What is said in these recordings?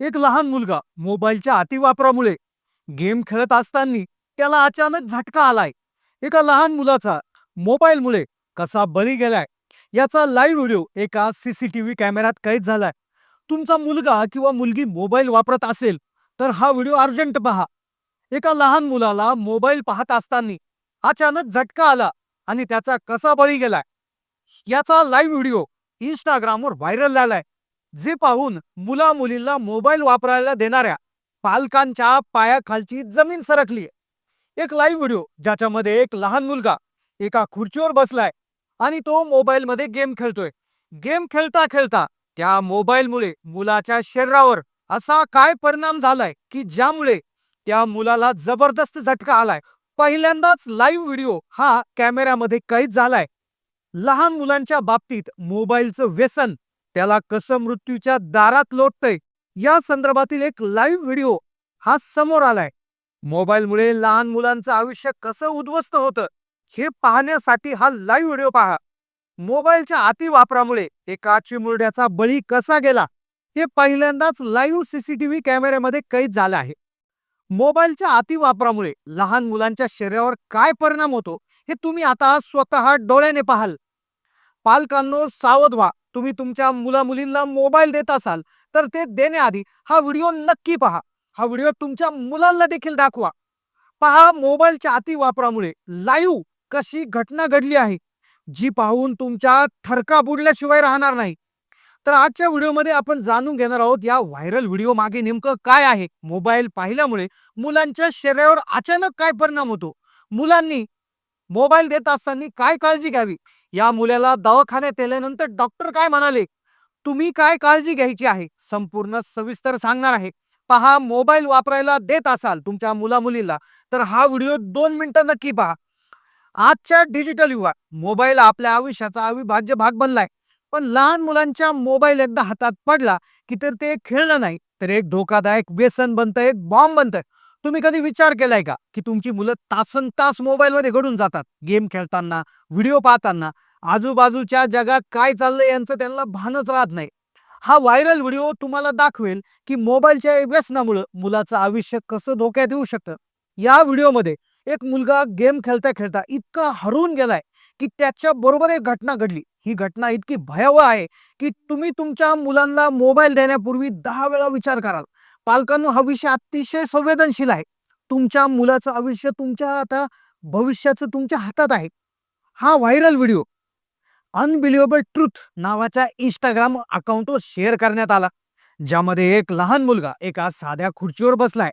एक लहान मुलगा मोबाईलच्या अतिवापरामुळे गेम खेळत असताना त्याला अचानक झटका आलाय. एका लहान मुलाचा मोबाईलमुळे कसा बळी गेलाय याचा लाईव्ह व्हिडिओ एका सीसीटीव्ही कॅमेऱ्यात कैद झालाय. तुमचा मुलगा किंवा मुलगी मोबाईल वापरत असेल तर हा व्हिडिओ अर्जंट पहा. एका लहान मुलाला मोबाईल पाहत असताना अचानक झटका आला आणि त्याचा कसा बळी गेलाय? याचा लाईव्ह व्हिडिओ इंस्टाग्रामवर व्हायरल झालाय. जे पाहून मुला मुलींना मोबाईल वापरायला देणाऱ्या पालकांच्या पायाखालची जमीन सरकली. एक लाईव्ह व्हिडिओ ज्याच्यामध्ये एक लहान मुलगा एका खुर्चीवर बसलाय आणि तो मोबाईलमध्ये गेम खेळतोय. गेम खेळता खेळता त्या मोबाईलमुळे मुलाच्या शरीरावर असा काय परिणाम झालाय की ज्यामुळे त्या मुलाला जबरदस्त झटका आलाय? पहिल्यांदाच लाईव्ह व्हिडिओ हा कॅमेऱ्यामध्ये कैद झालाय. लहान मुलांच्या बाबतीत मोबाईलचं व्यसन त्याला कसं मृत्यूच्या दारात लोटतंय या संदर्भातील एक लाईव्ह व्हिडिओ हा समोर आलाय. मोबाईलमुळे लहान मुलांचं आयुष्य कसं उद्ध्वस्त होतं हे पाहण्यासाठी हा लाईव्ह व्हिडिओ पहा. मोबाईलच्या अतिवापरामुळे एका चिमुरड्याचा बळी कसा गेला हे पहिल्यांदाच लाईव्ह सीसीटीव्ही कॅमेऱ्यामध्ये कैद झालं आहे. मोबाईलच्या अतिवापरामुळे लहान मुलांच्या शरीरावर काय परिणाम होतो हे तुम्ही आता स्वतः डोळ्याने पाहाल. पालकांनो सावध व्हा. तुम्ही तुमच्या मुला मुलींना मोबाईल देत असाल तर ते देण्याआधी हा व्हिडिओ नक्की पहा. हा व्हिडिओ तुमच्या मुलांना देखील दाखवा. पहा मोबाईलच्या अतिवापरामुळे लाईव्ह कशी घटना घडली आहे. जी पाहून तुमच्या थरका बुडल्याशिवाय राहणार नाही. तर आजच्या व्हिडिओमध्ये आपण जाणून घेणार आहोत या व्हायरल व्हिडिओ मागे नेमकं काय आहे? मोबाईल पाहिल्यामुळे मुलांच्या शरीरावर अचानक काय परिणाम होतो? मुलांनी मोबाईल देत असताना काय काळजी घ्यावी? या मुलाला दवाखान्यात नेल्यानंतर डॉक्टर काय म्हणाले? तुम्ही काय काळजी घ्यायची आहे? संपूर्ण सविस्तर सांगणार आहे. पहा मोबाईल वापरायला देत असाल तुमच्या मुला मुलीला तर हा व्हिडिओ दोन मिनिटं नक्की पहा. आजच्या डिजिटल युगात मोबाईल आपल्या आयुष्याचा अविभाज्य भाग बनलाय. पण लहान मुलांच्या मोबाईल एकदा हातात पडला की तर ते खेळणं नाही तर एक धोकादायक व्यसन बनतं एक बॉम्ब बनतं. तुम्ही कधी विचार केलाय का की तुमची मुलं तासन तास मोबाईलमध्ये घडून जातात? गेम खेळताना व्हिडिओ पाहताना आजूबाजूच्या जगात काय चाललंय यांचं त्यांना भानच राहत नाही. हा व्हायरल व्हिडिओ तुम्हाला दाखवेल की मोबाईलच्या व्यसनामुळं मुलाचं आयुष्य कसं धोक्यात येऊ शकतं. या व्हिडिओमध्ये एक मुलगा गेम खेळता खेळता इतका हरवून गेलाय की त्याच्या बरोबर एक घटना घडली. ही घटना इतकी भयावह आहे की तुम्ही तुमच्या मुलांना मोबाईल देण्यापूर्वी दहा वेळा विचार कराल. पालकांनो हा विषय अतिशय संवेदनशील आहे. तुमच्या मुलाचं आयुष्य तुमच्या आता भविष्याचं तुमच्या हातात आहे. हा व्हायरल व्हिडिओ अनबिलिव्हेबल ट्रूथ नावाच्या इंस्टाग्राम अकाउंटवर शेअर करण्यात आला. ज्यामध्ये एक लहान मुलगा एका साध्या खुर्चीवर बसलाय.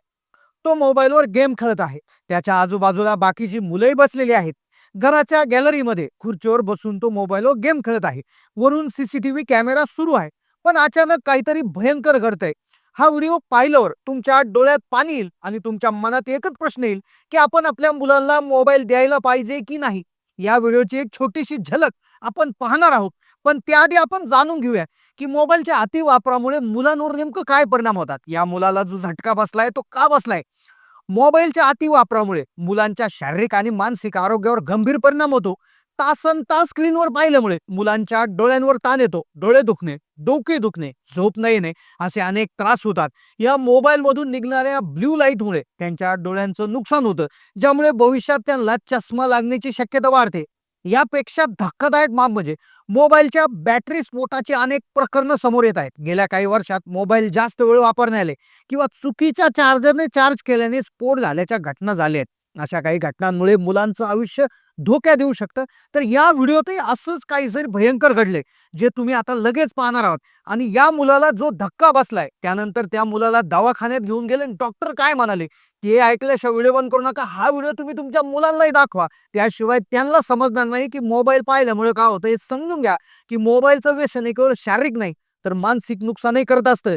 तो मोबाईलवर गेम खेळत आहे. त्याच्या आजूबाजूला बाकीची मुलंही बसलेली आहेत. घराच्या गॅलरीमध्ये खुर्चीवर बसून तो मोबाईलवर गेम खेळत आहे. वरून सीसीटीव्ही कॅमेरा सुरू आहे. पण अचानक काहीतरी भयंकर घडतंय. हा व्हिडिओ पाहिल्यावर तुमच्या डोळ्यात पाणी येईल आणि तुमच्या मनात एकच प्रश्न येईल की आपण आपल्या मुलांना मोबाईल द्यायला पाहिजे की नाही? या व्हिडिओची एक छोटीशी झलक आपण पाहणार आहोत. पण त्याआधी आपण जाणून घेऊया की मोबाईलच्या अतिवापरामुळे मुलांवर नेमकं काय परिणाम होतात. या मुलाला जो झटका बसलाय तो का बसलाय? मोबाईलच्या अतिवापरामुळे मुलांच्या शारीरिक आणि मानसिक आरोग्यावर गंभीर परिणाम होतो. तासन तास स्क्रीनवर पाहिल्यामुळे मुलांच्या डोळ्यांवर ताण येतो. डोळे दुखणे डोके दुखणे झोप न येणे असे अनेक त्रास होतात. या मोबाईलमधून निघणाऱ्या ब्ल्यू लाईटमुळे त्यांच्या डोळ्यांचं नुकसान होतं ज्यामुळे भविष्यात त्यांना चष्मा लागण्याची शक्यता वाढते. यापेक्षा धक्कादायक बाब म्हणजे मोबाईलच्या बॅटरी स्फोटाची अनेक प्रकरणं समोर येत आहेत. गेल्या काही वर्षात मोबाईल जास्त वेळ वापरण्याने किंवा चुकीच्या चार्जरने चार्ज केल्याने स्फोट झाल्याच्या घटना झाल्या आहेत. अशा काही घटनांमुळे मुलांचं आयुष्य धोक्यात येऊ शकतं. तर या व्हिडिओतही असंच काहीतरी भयंकर घडले जे तुम्ही आता लगेच पाहणार आहात. आणि या मुलाला जो धक्का बसलाय त्यानंतर त्या मुलाला दवाखान्यात घेऊन गेले आणि डॉक्टर काय म्हणाले? ते ऐकल्याशिवाय व्हिडिओ बंद करू नका. हा व्हिडिओ तुम्ही तुमच्या मुलांनाही दाखवा. त्याशिवाय त्यांना समजणार नाही की मोबाईल पाहिल्यामुळे काय होतं. हे समजून घ्या की मोबाईलचं व्यसन हे केवळ शारीरिक नाही तर मानसिक नुकसानही करत असतं.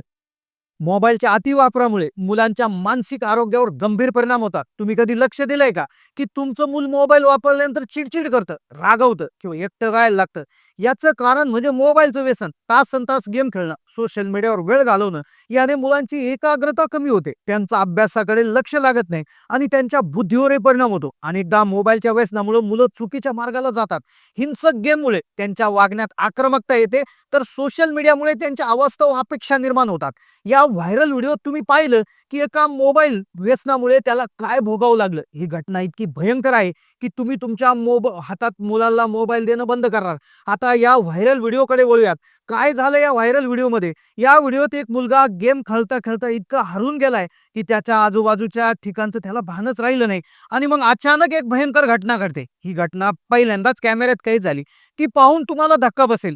मोबाईलच्या अतिवापरामुळे मुलांच्या मानसिक आरोग्यावर गंभीर परिणाम होतात. तुम्ही कधी लक्ष दिलंय का? की तुमचं मूल मोबाईल वापरल्यानंतर चिडचिड करतं रागवतं किंवा एकटं राहायला लागतं. याचं कारण म्हणजे मोबाईलचं व्यसन. तास तास गेम खेळणं सोशल मीडियावर वेळ घालवणं याने मुलांची एकाग्रता कमी होते. त्यांचा अभ्यासाकडे लक्ष लागत नाही आणि त्यांच्या बुद्धीवरही परिणाम होतो. अनेकदा मोबाईलच्या व्यसनामुळे मुलं चुकीच्या मार्गाला जातात. हिंसक गेममुळे त्यांच्या वागण्यात आक्रमकता येते तर सोशल मीडियामुळे त्यांच्या अवास्तव अपेक्षा निर्माण होतात. या व्हायरल व्हिडिओत तुम्ही पाहिलं की एका मोबाईल व्यसनामुळे त्याला काय भोगावं लागलं? ही घटना इतकी भयंकर आहे की तुम्ही तुमच्या मोब हातात मुलाला मोबाईल देणं बंद करणार. आता आता या व्हायरल व्हिडिओकडे वळूयात. काय झालं या व्हायरल व्हिडिओमध्ये? या व्हिडिओत एक मुलगा गेम खेळता खेळता इतका हरून गेलाय की त्याच्या आजूबाजूच्या ठिकाणचं त्याला भानच राहिलं नाही. आणि मग अचानक एक भयंकर घटना घडते. ही घटना पहिल्यांदाच कॅमेऱ्यात काही झाली. की पाहून तुम्हाला धक्का बसेल.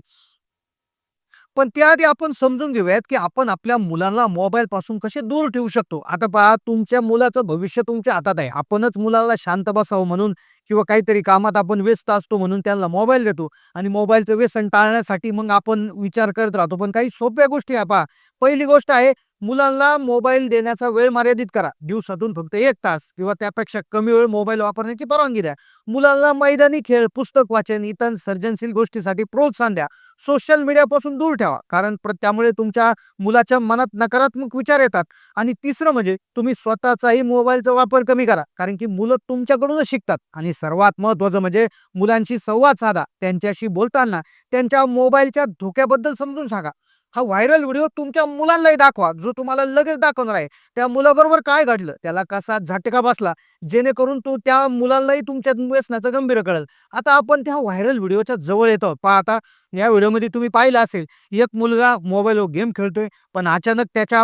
पण त्याआधी आपण समजून घेऊयात की आपण आपल्या मुलांना मोबाईल पासून कसे दूर ठेवू शकतो. आता पहा तुमच्या मुलाचं भविष्य तुमच्या हातात आहे. आपणच मुलाला शांत बसावं म्हणून किंवा काहीतरी कामात आपण व्यस्त असतो म्हणून त्यांना मोबाईल देतो. आणि मोबाईलचं व्यसन टाळण्यासाठी मग आपण विचार करत राहतो. पण काही सोप्या गोष्टी आहे पहा. पहिली गोष्ट आहे मुलांना मोबाईल देण्याचा वेळ मर्यादित करा. दिवसातून फक्त एक तास किंवा त्यापेक्षा कमी वेळ मोबाईल वापरण्याची परवानगी द्या. मुलांना मैदानी खेळ पुस्तक वाचन इतर सर्जनशील गोष्टीसाठी प्रोत्साहन द्या. सोशल मीडियापासून दूर ठेवा. कारण प्र- त्यामुळे तुमच्या मुलाच्या मनात नकारात्मक विचार येतात. आणि तिसरं म्हणजे तुम्ही स्वतःचाही मोबाईलचा वापर कमी करा. कारण की मुलं तुमच्याकडूनच शिकतात. आणि सर्वात महत्वाचं म्हणजे मुलांशी संवाद साधा. त्यांच्याशी बोलताना त्यांच्या मोबाईलच्या धोक्याबद्दल समजून सांगा. हा व्हायरल व्हिडिओ तुमच्या मुलांनाही दाखवा जो तुम्हाला लगेच दाखवणार आहे. त्या मुलाबरोबर काय घडलं? त्याला कसा झटका बसला? जेणेकरून तो त्या मुलांनाही तुमच्या व्यसनाचं गंभीर कळेल. आता आपण त्या व्हायरल व्हिडिओच्या जवळ येतो. पहा आता या व्हिडिओमध्ये तुम्ही पाहिलं असेल एक मुलगा मोबाईलवर गेम खेळतोय. पण अचानक त्याच्या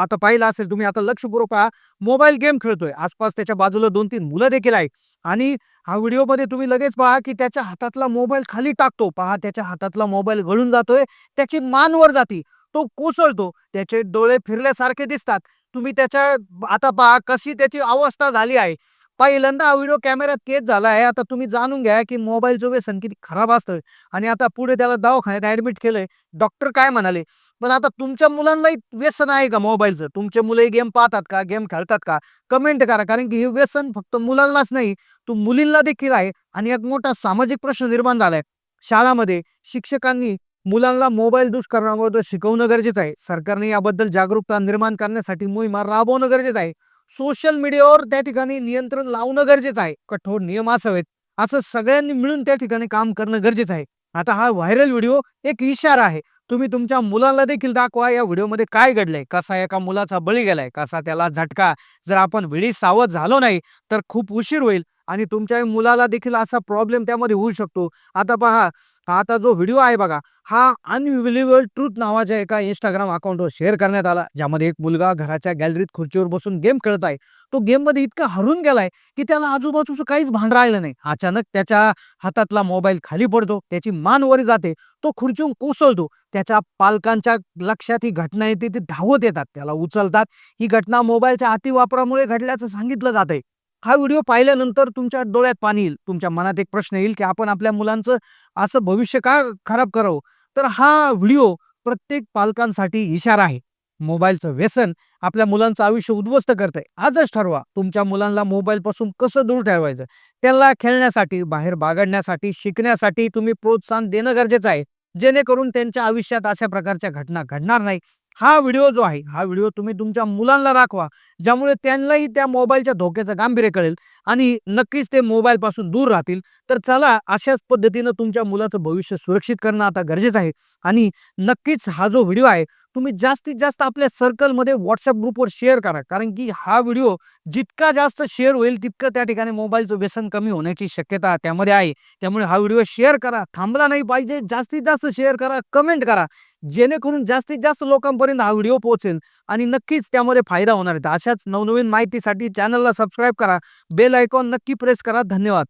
आता पाहिलं असेल तुम्ही आता लक्षपूर्वक पहा मोबाईल गेम खेळतोय. आसपास त्याच्या बाजूला दोन तीन मुलं देखील आहे आणि हा व्हिडिओमध्ये तुम्ही लगेच पहा की त्याच्या हातातला मोबाईल खाली टाकतो. पहा त्याच्या हातातला मोबाईल गळून जातोय. त्याची मान वर जाती. तो कोसळतो. त्याचे डोळे फिरल्यासारखे दिसतात. तुम्ही त्याच्या आता पहा कशी त्याची अवस्था झाली आहे. पहिल्यांदा हा व्हिडिओ कॅमेऱ्यात केस झाला आहे. आता तुम्ही जाणून घ्या की मोबाईलचं व्यसन किती खराब असतं. आणि आता पुढे त्याला दवाखान्यात ऍडमिट केलंय. डॉक्टर काय म्हणाले? पण आता तुमच्या मुलांनाही व्यसन आहे का मोबाईलचं? तुमचे मुलंही गेम पाहतात का? गेम खेळतात का? कमेंट करा कारण की हे व्यसन फक्त मुलांनाच नाही तो मुलींना देखील आहे. आणि एक मोठा सामाजिक प्रश्न निर्माण झालाय. शाळामध्ये शिक्षकांनी मुलांना मोबाईल दुष्कर्माबद्दल शिकवणं गरजेचं आहे. सरकारने याबद्दल जागरूकता निर्माण करण्यासाठी मोहिमा राबवणं गरजेचं आहे. सोशल मीडियावर त्या ठिकाणी नियंत्रण लावणं गरजेचं आहे. कठोर नियम असावेत. असं सगळ्यांनी मिळून त्या ठिकाणी काम करणं गरजेचं आहे. आता हा व्हायरल व्हिडिओ एक इशारा आहे. तुम्ही तुमच्या मुलाला देखील दाखवा या व्हिडिओमध्ये काय घडलंय? कसा एका मुलाचा बळी गेलाय? कसा त्याला झटका? जर आपण वेळी सावध झालो नाही तर खूप उशीर होईल. आणि तुमच्या मुलाला देखील असा प्रॉब्लेम त्यामध्ये होऊ शकतो. आता पहा आता जो व्हिडिओ आहे बघा हा अनविलेबल ट्रूथ नावाच्या एका इंस्टाग्राम अकाउंटवर शेअर करण्यात आला ज्यामध्ये एक मुलगा घराच्या गॅलरीत खुर्चीवर बसून गेम खेळत आहे. तो गेममध्ये इतका हरून गेलाय की त्याला आजूबाजूचं काहीच भान राहिलं नाही. अचानक त्याच्या हातातला मोबाईल खाली पडतो त्याची मान वर जाते तो खुर्चीहून कोसळतो. त्याच्या पालकांच्या लक्षात ही घटना येते ते धावत येतात त्याला उचलतात. ही घटना मोबाईलच्या अतिवापरामुळे घडल्याचं सांगितलं जात आहे हा व्हिडिओ पाहिल्यानंतर तुमच्या डोळ्यात पाणी येईल. तुमच्या मनात एक प्रश्न येईल की आपण आपल्या मुलांचं असं भविष्य का खराब करावं? तर हा व्हिडिओ प्रत्येक पालकांसाठी इशारा आहे. मोबाईलचं व्यसन आपल्या मुलांचं आयुष्य उद्ध्वस्त करतंय. आजच ठरवा तुमच्या मुलांना मोबाईलपासून कसं दूर ठेवायचं? त्यांना खेळण्यासाठी बाहेर बागडण्यासाठी शिकण्यासाठी तुम्ही प्रोत्साहन देणं गरजेचं आहे. जेणेकरून त्यांच्या आयुष्यात अशा प्रकारच्या घटना घडणार नाही. हा व्हिडिओ जो आहे हा व्हिडिओ तुम्ही तुमच्या मुलांना दाखवा ज्यामुळे त्यांनाही त्या मोबाईलच्या धोक्याचं गांभीर्य कळेल आणि नक्कीच ते मोबाईलपासून दूर राहतील. तर चला अशाच पद्धतीनं तुमच्या मुलाचं भविष्य सुरक्षित करणं आता गरजेचं आहे आणि नक्कीच हा जो व्हिडिओ आहे तुम्ही जास्तीत जास्त आपल्या सर्कलमध्ये व्हॉट्सअप ग्रुपवर शेअर करा. कारण की हा व्हिडिओ जितका जास्त शेअर होईल तितकं त्या ठिकाणी मोबाईलचं व्यसन कमी होण्याची शक्यता त्यामध्ये आहे. त्यामुळे हा व्हिडिओ शेअर करा. थांबला नाही पाहिजे. जास्तीत जास्त शेअर करा. कमेंट करा. जेणेकरून जास्तीत जास्त लोकांपर्यंत हा व्हिडिओ पोहोचेल आणि नक्कीच त्यामध्ये फायदा होणार आहे. अशाच नवनवीन माहितीसाठी चॅनलला सबस्क्राईब करा. बेल आयकॉन नक्की प्रेस करा. धन्यवाद.